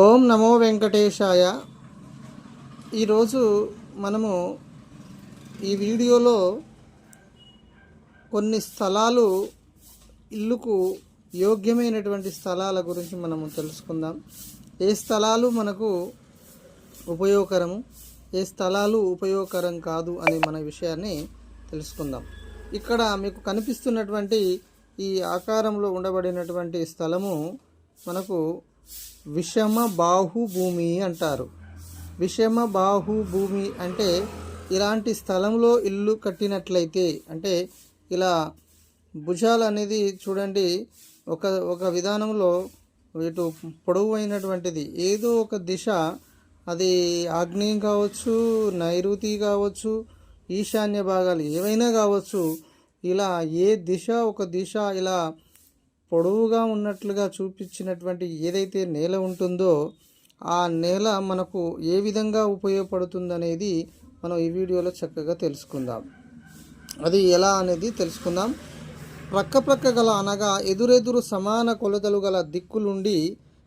ఓం నమో వెంకటేశాయ. ఈరోజు మనము ఈ వీడియోలో కొన్ని స్థలాలు ఇల్లుకు యోగ్యమైనటువంటి స్థలాల గురించి మనము తెలుసుకుందాం. ఏ స్థలాలు మనకు ఉపయోగకరము ఏ స్థలాలు ఉపయోగకరం కాదు అనే మన విషయాన్ని తెలుసుకుందాం. ఇక్కడ మీకు కనిపిస్తున్నటువంటి ఈ ఆకారంలో ఉండబడినటువంటి స్థలము మనకు విషమ బాహుభూమి అంటారు. విషమ బాహుభూమి అంటే ఇలాంటి స్థలంలో ఇల్లు కట్టినట్లయితే అంటే ఇలా భుజాలు అనేది చూడండి ఒక ఒక విధానంలో ఇటు పొడవు అయినటువంటిది ఏదో ఒక దిశ అది ఆగ్నేయం కావచ్చు నైరుతి కావచ్చు ఈశాన్య భాగాలు ఏవైనా కావచ్చు ఇలా ఏ దిశ ఒక దిశ ఇలా పొడవుగా ఉన్నట్లుగా చూపించినటువంటి ఏదైతే నేల ఉంటుందో ఆ నేల మనకు ఏ విధంగా ఉపయోగపడుతుందనేది మనం ఈ వీడియోలో చక్కగా తెలుసుకుందాం. అది ఎలా అనేది తెలుసుకుందాం. ప్రక్క ప్రక్క గల అనగా ఎదురెదురు సమాన కొలతలు గల దిక్కులుండి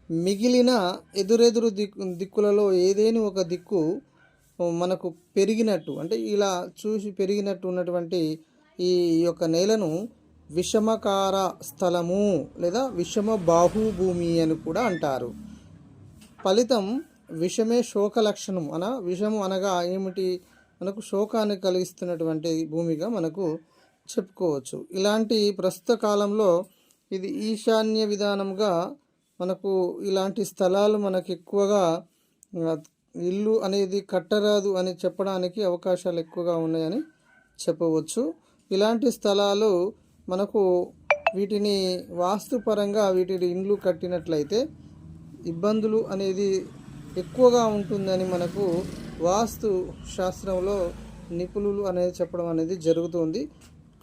మిగిలిన ఎదురెదురు దిక్కు దిక్కులలో ఏదేని ఒక దిక్కు మనకు పెరిగినట్టు అంటే ఇలా చూసి పెరిగినట్టు ఉన్నటువంటి ఈ యొక్క నేలను విషమకార స్థలము లేదా విషమ బాహుభూమి అని కూడా అంటారు. ఫలితం విషమే శోక లక్షణం అన విషము అనగా ఏమిటి? మనకు శోకాన్ని కలిగిస్తున్నటువంటి భూమిగా మనకు చెప్పుకోవచ్చు. ఇలాంటి ప్రస్తుత కాలంలో ఇది ఈశాన్య విధానంగా మనకు ఇలాంటి స్థలాలు మనకు ఎక్కువగా ఇల్లు అనేది కట్టరాదు అని చెప్పడానికి అవకాశాలు ఎక్కువగా ఉన్నాయని చెప్పవచ్చు. ఇలాంటి స్థలాలు మనకు వీటిని వాస్తుపరంగా వీటిని ఇండ్లు కట్టినట్లయితే ఇబ్బందులు అనేది ఎక్కువగా ఉంటుందని మనకు వాస్తు శాస్త్రంలో నిపుణులు అనేది చెప్పడం అనేది జరుగుతుంది.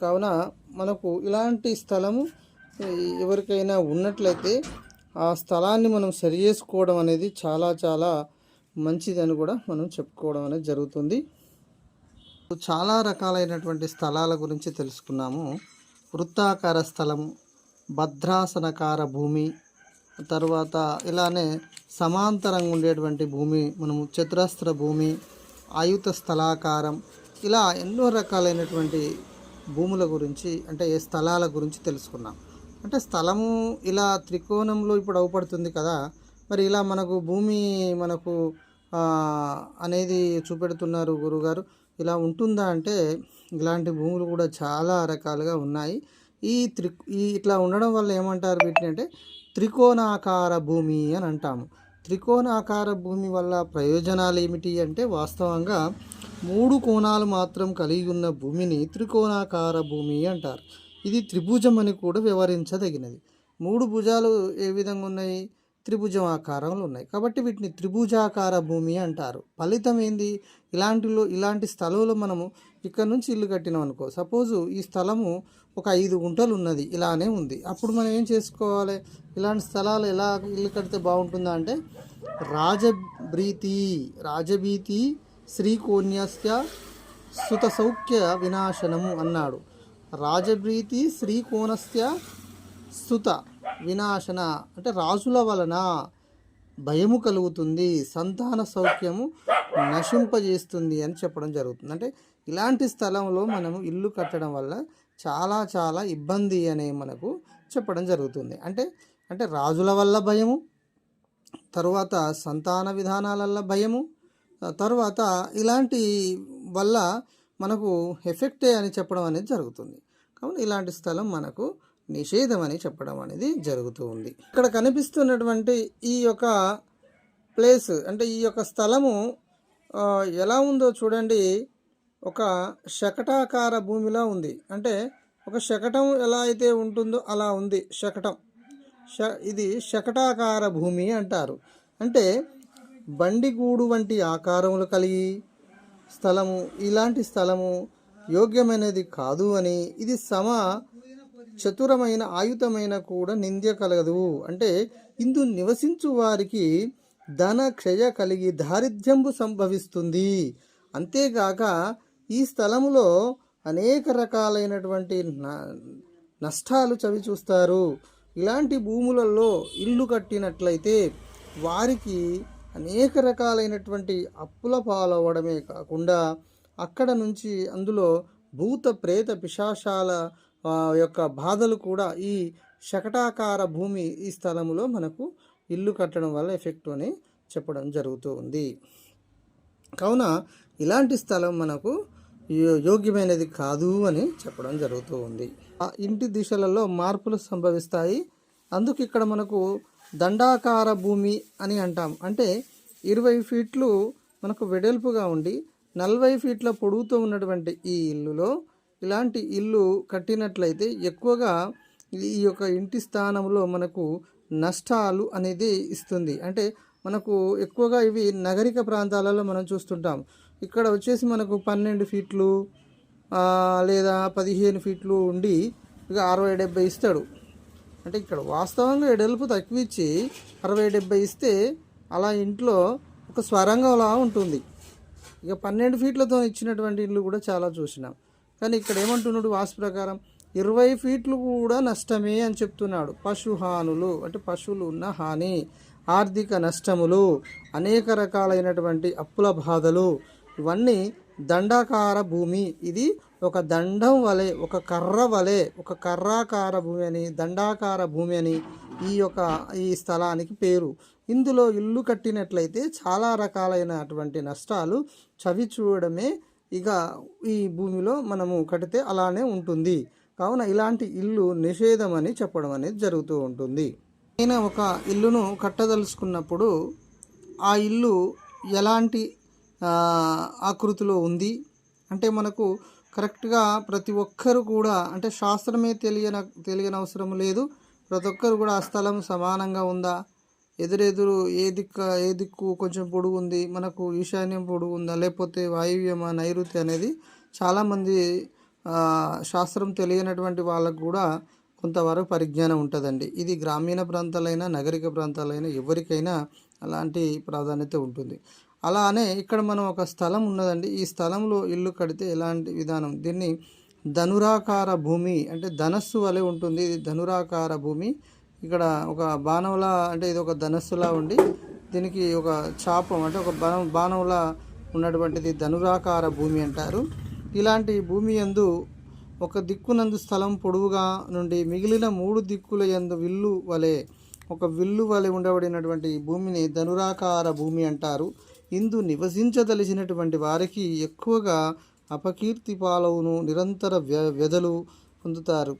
కావున మనకు ఇలాంటి స్థలము ఎవరికైనా ఉన్నట్లయితే ఆ స్థలాన్ని మనం సరి చేసుకోవడం అనేది చాలా చాలా మంచిదని కూడా మనం చెప్పుకోవడం అనేది జరుగుతుంది. చాలా రకాలైనటువంటి స్థలాల గురించి తెలుసుకున్నాము. వృత్తాకార స్థలం భద్రాసనకార భూమి తర్వాత ఇలానే సమాంతరంగా ఉండేటువంటి భూమి మనము చతురస్త్ర భూమి ఆయుత స్థలాకారం ఇలా ఎన్నో రకాలైనటువంటి భూముల గురించి అంటే ఏ స్థలాల గురించి తెలుసుకున్నాం. అంటే స్థలము ఇలా త్రికోణంలో ఇప్పుడు అవపడుతుంది కదా మరి ఇలా మనకు భూమి మనకు అనేది చూపెడుతున్నారు గురుగారు. ఇలా ఉంటుందా అంటే ఇలాంటి భూములు కూడా చాలా రకాలుగా ఉన్నాయి. ఈ త్రి ఈ ఇట్లా ఉండడం వల్ల ఏమంటారు వీటిని అంటే త్రికోణాకార భూమి అని అంటాము. త్రికోణాకార భూమి వల్ల ప్రయోజనాలు ఏమిటి అంటే వాస్తవంగా మూడు కోణాలు మాత్రం కలిగి ఉన్న భూమిని త్రికోణాకార భూమి అంటారు. ఇది త్రిభుజం అని కూడా వివరించదగినది. మూడు భుజాలు ఏ విధంగా ఉన్నాయి? త్రిభుజం ఆకారంలో ఉన్నాయి కాబట్టి వీటిని త్రిభుజాకార భూమి అంటారు. ఫలితం ఏంది? ఇలాంటిలో ఇలాంటి స్థలంలో మనము ఇక్కడ నుంచి ఇల్లు కట్టినాం అనుకో సపోజు ఈ స్థలము ఒక ఐదు గుంటలు ఉన్నది ఇలానే ఉంది. అప్పుడు మనం ఏం చేసుకోవాలి? ఇలాంటి స్థలాలు ఎలా ఇల్లు కడితే బాగుంటుందా అంటే రాజభ్రీతి రాజభీతి శ్రీకోన్యస్య సుత సౌఖ్య వినాశనము అన్నాడు. రాజభ్రీతి శ్రీకోణస్య సుత వినాశన. అంటే రాజుల వలన భయము కలుగుతుంది సంతాన సౌఖ్యము నశింపజేస్తుంది అని చెప్పడం జరుగుతుంది. అంటే ఇలాంటి స్థలంలో మనము ఇల్లు కట్టడం వల్ల చాలా చాలా ఇబ్బంది అనే మనకు చెప్పడం జరుగుతుంది. అంటే అంటే రాజుల వల్ల భయము తరువాత సంతాన విధానాలల్ల భయము తర్వాత ఇలాంటి వల్ల మనకు ఎఫెక్టే అని చెప్పడం అనేది జరుగుతుంది. కావున ఇలాంటి స్థలం మనకు నిషేధం అని చెప్పడం అనేది జరుగుతూ ఉంది ఇక్కడ కనిపిస్తున్నటువంటి ఈ యొక్క ప్లేస్ అంటే ఈ యొక్క స్థలము ఎలా ఉందో చూడండి. ఒక శకటాకార భూమిలా ఉంది. అంటే ఒక శకటం ఎలా అయితే ఉంటుందో అలా ఉంది శకటం. శ ఇది శకటాకార భూమి అంటారు. అంటే బండిగూడు వంటి ఆకారములు కలిగి స్థలము ఇలాంటి స్థలము యోగ్యమైనది కాదు అని ఇది సమ చతురమైన ఆయుధమైన కూడా నింద్య కలగదు. అంటే ఇందు నివసించు వారికి ధన క్షయ కలిగి దారిద్ర్యంబు సంభవిస్తుంది. అంతేగాక ఈ స్థలములో అనేక రకాలైనటువంటి న- నష్టాలు చవి చూస్తారు. ఇలాంటి భూములలో ఇల్లు కట్టినట్లయితే వారికి అనేక రకాలైనటువంటి అప్పుల పాలవ్వడమే కాకుండా అక్కడ నుంచి అందులో భూత ప్రేత పిశాశాల యొక్క బాధలు కూడా ఈ శకటాకార భూమి ఈ స్థలంలో మనకు ఇల్లు కట్టడం వల్ల ఎఫెక్ట్ అని చెప్పడం జరుగుతూ ఉంది. కావున ఇలాంటి స్థలం మనకు యోగ్యమైనది కాదు అని చెప్పడం జరుగుతూ ఉంది. ఆ ఇంటి దిశలలో మార్పులు సంభవిస్తాయి. అందుకు ఇక్కడ మనకు దండాకార భూమి అని అంటాం. అంటే ఇరవై ఫీట్లు మనకు వెడల్పుగా ఉండి నలభై ఫీట్ల పొడుగుతో ఉన్నటువంటి ఈ ఇల్లులో ఇలాంటి ఇల్లు కట్టినట్లయితే ఎక్కువగా ఈ యొక్క ఇంటి స్థానంలో మనకు నష్టాలు అనేది ఇస్తుంది. అంటే మనకు ఎక్కువగా ఇవి నగరిక ప్రాంతాలలో మనం చూస్తుంటాం. ఇక్కడ వచ్చేసి మనకు పన్నెండు ఫీట్లు లేదా పదిహేను ఫీట్లు ఉండి ఇక అరవై డెబ్బై ఇస్తాడు. అంటే ఇక్కడ వాస్తవంగా ఎడల్పు తక్కువ ఇచ్చి అరవై డెబ్బై ఇస్తే అలా ఇంట్లో ఒక స్వరంగంలా ఉంటుంది. ఇక పన్నెండు ఫీట్లతో ఇచ్చినటువంటి ఇల్లు కూడా చాలా చూసినాం. కానీ ఇక్కడ ఏమంటున్నాడు వాసు ప్రకారం ఇరవై ఫీట్లు కూడా నష్టమే అని చెప్తున్నాడు. పశుహానులు అంటే పశువులు ఉన్న హాని ఆర్థిక నష్టములు అనేక రకాలైనటువంటి అప్పుల బాధలు ఇవన్నీ దండాకార భూమి. ఇది ఒక దండం వలె ఒక కర్ర వలె ఒక కర్రాకార భూమి అని దండాకార భూమి అని ఈ యొక్క ఈ స్థలానికి పేరు. ఇందులో ఇల్లు కట్టినట్లయితే చాలా రకాలైనటువంటి నష్టాలు చవి చూడడమే ఇక ఈ భూమిలో మనము కడితే అలానే ఉంటుంది. కావున ఇలాంటి ఇల్లు నిషేధం అని చెప్పడం అనేది జరుగుతూ ఉంటుంది. నేను ఒక ఇల్లును కట్టదలుచుకున్నప్పుడు ఆ ఇల్లు ఎలాంటి ఆకృతిలో ఉంది? అంటే మనకు కరెక్ట్గా ప్రతి ఒక్కరు కూడా అంటే శాస్త్రమే తెలియన తెలియని అవసరం లేదు. ప్రతి ఒక్కరు కూడా ఆ స్థలం సమానంగా ఉందా? ఎదురెదురు ఏ దిక్కు ఏ దిక్కు కొంచెం పొడుగు ఉంది మనకు ఈశాన్యం పొడుగు ఉందా లేకపోతే వాయువ్యమా నైరుతి అనేది చాలామంది శాస్త్రం తెలియనటువంటి వాళ్ళకు కూడా కొంతవరకు పరిజ్ఞానం ఉంటుందండి. ఇది గ్రామీణ ప్రాంతాలైనా నగరిక ప్రాంతాలైనా ఎవరికైనా అలాంటి ప్రాధాన్యత ఉంటుంది. అలానే ఇక్కడ మనం ఒక స్థలం ఉన్నదండి. ఈ స్థలంలో ఇల్లు కడితే ఎలాంటి విధానం? దీన్ని ధనురాకార భూమి అంటే ధనస్సు వలె ఉంటుంది. ఇది ధనురాకార భూమి. ఇక్కడ ఒక బాణంలా అంటే ఇది ఒక ధనస్సులా ఉండి దీనికి ఒక చాపం అంటే ఒక బాణం బాణంలా ఉన్నటువంటిది ధనురాకార భూమి అంటారు. ఇలాంటి భూమి యందు ఒక దిక్కునందు స్థలం పొడవుగా నుండి మిగిలిన మూడు దిక్కుల యందు విల్లు వలె ఒక విల్లు వలె ఉండబడినటువంటి భూమిని ధనురాకార భూమి అంటారు. ఇందు నివసించదలిచినటువంటి వారికి ఎక్కువగా అపకీర్తి పాలవును నిరంతర వ్య వ్యధలు పొందుతారు.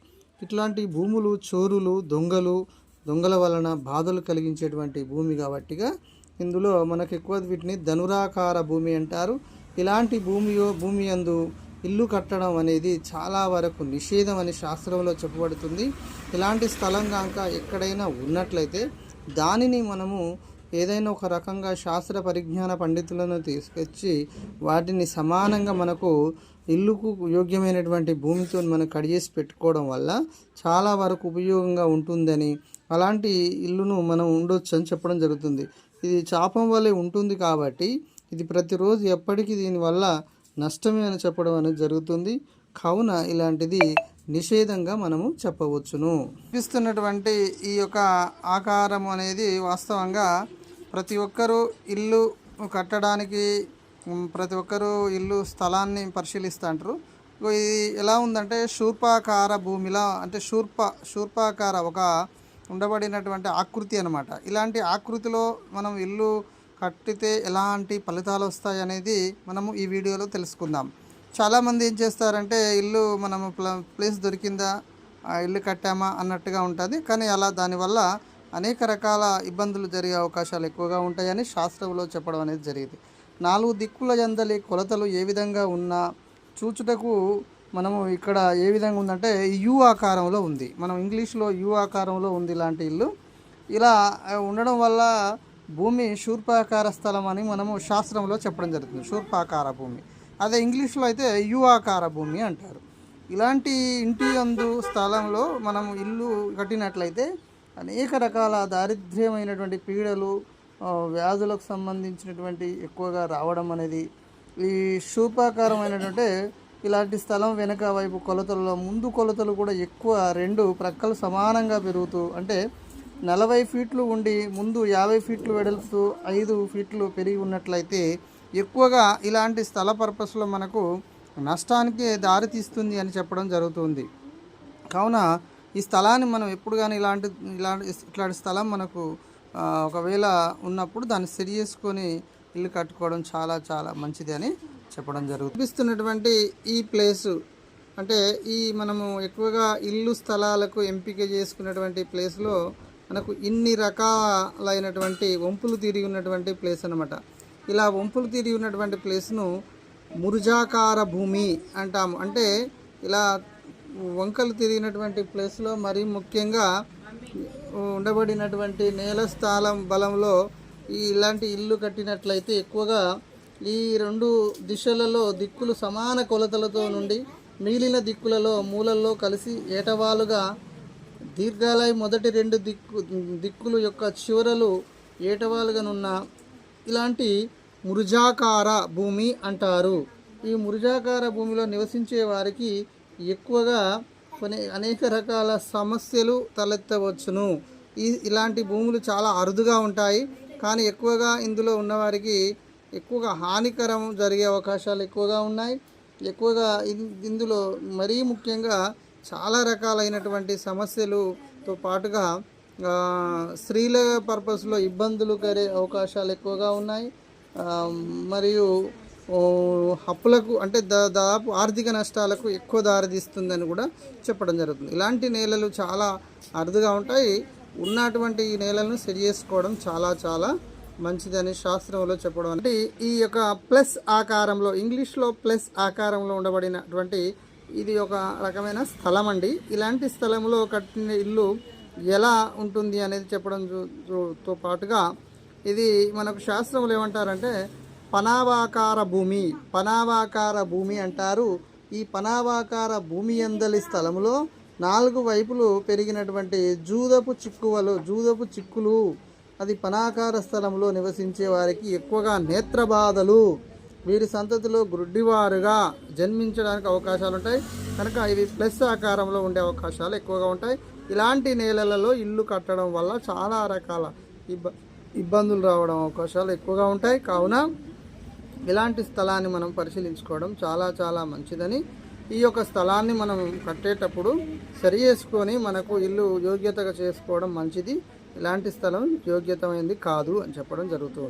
ఇట్లాంటి భూములు చోరులు దొంగలు దొంగల వలన బాధలు కలిగించేటువంటి భూమి కాబట్టిగా ఇందులో మనకు ఎక్కువ వీటిని ధనురాకార భూమి అంటారు. ఇలాంటి భూమియో భూమి యందు ఇల్లు కట్టడం అనేది చాలా వరకు నిషేధం అని శాస్త్రంలో చెప్పబడుతుంది. ఇలాంటి స్థలం కనుక ఎక్కడైనా ఉన్నట్లయితే దానిని మనము ఏదైనా ఒక రకంగా శాస్త్ర పరిజ్ఞాన పండితులను తీసుకొచ్చి వాటిని సమానంగా మనకు ఇల్లుకు యోగ్యమైనటువంటి భూమితో మనం కడిగేసి పెట్టుకోవడం వల్ల చాలా వరకు ఉపయోగంగా ఉంటుందని అలాంటి ఇల్లును మనం ఉండొచ్చు అని చెప్పడం జరుగుతుంది. ఇది చాపం వల్లే ఉంటుంది కాబట్టి ఇది ప్రతిరోజు ఎప్పటికీ దీనివల్ల నష్టమే అని చెప్పడం అనేది జరుగుతుంది. కావున ఇలాంటిది నిషేధంగా మనము చెప్పవచ్చును. చూపిస్తున్నటువంటి ఈ యొక్క ఆకారం అనేది వాస్తవంగా ప్రతి ఒక్కరూ ఇల్లు కట్టడానికి ప్రతి ఒక్కరూ ఇల్లు స్థలాన్ని పరిశీలిస్తుంటారు ఇది ఎలా ఉందంటే శూర్పాకార భూమిలా అంటే శూర్ప శూర్పాకార ఒక ఉండబడినటువంటి ఆకృతి అనమాట ఇలాంటి ఆకృతిలో మనం ఇల్లు కట్టితే ఎలాంటి ఫలితాలు వస్తాయి అనేది మనము ఈ వీడియోలో తెలుసుకుందాం. చాలామంది ఏం చేస్తారంటే ఇల్లు మనము ప్ల- ప్లేస్ దొరికిందా ఆ ఇల్లు కట్టామా అన్నట్టుగా ఉంటుంది. కానీ అలా దానివల్ల అనేక రకాల ఇబ్బందులు జరిగే అవకాశాలు ఎక్కువగా ఉంటాయని శాస్త్రంలో చెప్పడం అనేది జరిగింది. నాలుగు దిక్కుల ఎందలి కొలతలు ఏ విధంగా ఉన్నా చూచుటకు మనము ఇక్కడ ఏ విధంగా ఉందంటే యు ఆకారంలో ఉంది. మనం ఇంగ్లీష్లో యు ఆకారంలో ఉంది ఇలాంటి ఇల్లు. ఇలా ఉండడం వల్ల భూమి శూర్పాకార స్థలం అని మనము శాస్త్రంలో చెప్పడం జరుగుతుంది. శూర్పాకార భూమి. అదే ఇంగ్లీష్లో అయితే యు ఆకార భూమి అంటారు. ఇలాంటి ఇంటి అందు స్థలంలో మనం ఇల్లు కట్టినట్లయితే అనేక రకాల దారిద్ర్యమైనటువంటి పీడలు వ్యాధులకు సంబంధించినటువంటి ఎక్కువగా రావడం అనేది ఈ శూపాకారమైనటువంటి ఇలాంటి స్థలం వెనక వైపు కొలతలలో ముందు కొలతలు కూడా ఎక్కువ రెండు ప్రక్కలు సమానంగా పెరుగుతూ అంటే నలభై ఫీట్లు ఉండి ముందు యాభై ఫీట్లు వెడల్పుతూ ఐదు ఫీట్లు పెరిగి ఉన్నట్లయితే ఎక్కువగా ఇలాంటి స్థల పర్పస్లో మనకు నష్టానికి దారితీస్తుంది అని చెప్పడం జరుగుతుంది. కావున ఈ స్థలాన్ని మనం ఎప్పుడు కానీ ఇలాంటి ఇలాంటి ఇట్లాంటి స్థలం మనకు ఒకవేళ ఉన్నప్పుడు దాన్ని సరి చేసుకొని ఇల్లు కట్టుకోవడం చాలా చాలా మంచిది అని చెప్పడం జరుగుతుంది. చూపిస్తున్నటువంటి ఈ ప్లేసు అంటే ఈ మనము ఎక్కువగా ఇల్లు స్థలాలకు ఎంపిక చేసుకున్నటువంటి ప్లేస్లో మనకు ఇన్ని రకాలైనటువంటి వంపులు తిరిగి ఉన్నటువంటి ప్లేస్ అనమాట ఇలా వంపులు తిరిగి ఉన్నటువంటి ప్లేస్ను మురుజాకార భూమి అంటాము. అంటే ఇలా వంకలు తిరిగినటువంటి ప్లేస్లో మరీ ముఖ్యంగా ఉండబడినటువంటి నేల స్థలం బలంలో ఈ ఇలాంటి ఇల్లు కట్టినట్లయితే ఎక్కువగా ఈ రెండు దిశలలో దిక్కులు సమాన కొలతలతో నుండి మిగిలిన దిక్కులలో మూలల్లో కలిసి ఏటవాలుగా దీర్ఘాలయ మొదటి రెండు దిక్కు దిక్కులు యొక్క చివరలు ఏటవాలుగానున్న ఇలాంటి మురుజాకార భూమి అంటారు. ఈ మురుజాకార భూమిలో నివసించే వారికి ఎక్కువగా కొన్ని అనేక రకాల సమస్యలు తలెత్తవచ్చును. ఈ ఇలాంటి భూములు చాలా అరుదుగా ఉంటాయి. కానీ ఎక్కువగా ఇందులో ఉన్నవారికి ఎక్కువగా హానికరం జరిగే అవకాశాలు ఎక్కువగా ఉన్నాయి. ఎక్కువగా ఇందులో మరీ ముఖ్యంగా చాలా రకాలైనటువంటి సమస్యలుతో పాటుగా స్త్రీల పర్పస్లో ఇబ్బందులు కలిగే అవకాశాలు ఎక్కువగా ఉన్నాయి. మరియు అప్పులకు అంటే దా- దాదాపు ఆర్థిక నష్టాలకు ఎక్కువ దారితీస్తుందని కూడా చెప్పడం జరుగుతుంది. ఇలాంటి నేలలు చాలా అరుదుగా ఉంటాయి. ఉన్నటువంటి ఈ నేలలను సరి చేసుకోవడం చాలా చాలా మంచిదని శాస్త్రంలో చెప్పడం అంటే ఈ యొక్క ప్లస్ ఆకారంలో ఇంగ్లీష్లో ప్లస్ ఆకారంలో ఉండబడినటువంటి ఇది ఒక రకమైన స్థలం అండి. ఇలాంటి స్థలంలో కట్టిన ఇల్లు ఎలా ఉంటుంది అనేది చెప్పడం తో పాటుగా ఇది మనకు శాస్త్రంలో ఏమంటారంటే పనావాకార భూమి పనావాకార భూమి అంటారు. ఈ పనావాకార భూమి అందలి స్థలంలో నాలుగు వైపులు పెరిగినటువంటి జూదపు చిక్కువలు జూదపు చిక్కులు. అది పనాకార స్థలంలో నివసించే వారికి ఎక్కువగా నేత్రబాధలు వీరి సంతతిలో గ్రుడ్డివారుగా జన్మించడానికి అవకాశాలు ఉంటాయి. కనుక ఇవి ప్లస్ ఆకారంలో ఉండే అవకాశాలు ఎక్కువగా ఉంటాయి. ఇలాంటి నేలలలో ఇల్లు కట్టడం వల్ల చాలా రకాల ఇబ్బ ఇబ్బందులు రావడం అవకాశాలు ఎక్కువగా ఉంటాయి. కావున ఇలాంటి స్థలాన్ని మనం పరిశీలించుకోవడం చాలా చాలా మంచిదని. ఈ యొక్క స్థలాన్ని మనం కట్టేటప్పుడు సరి చేసుకొని మనకు ఇల్లు యోగ్యతగా చేసుకోవడం మంచిది. ఇలాంటి స్థలం యోగ్యతమైంది కాదు అని చెప్పడం జరుగుతుంది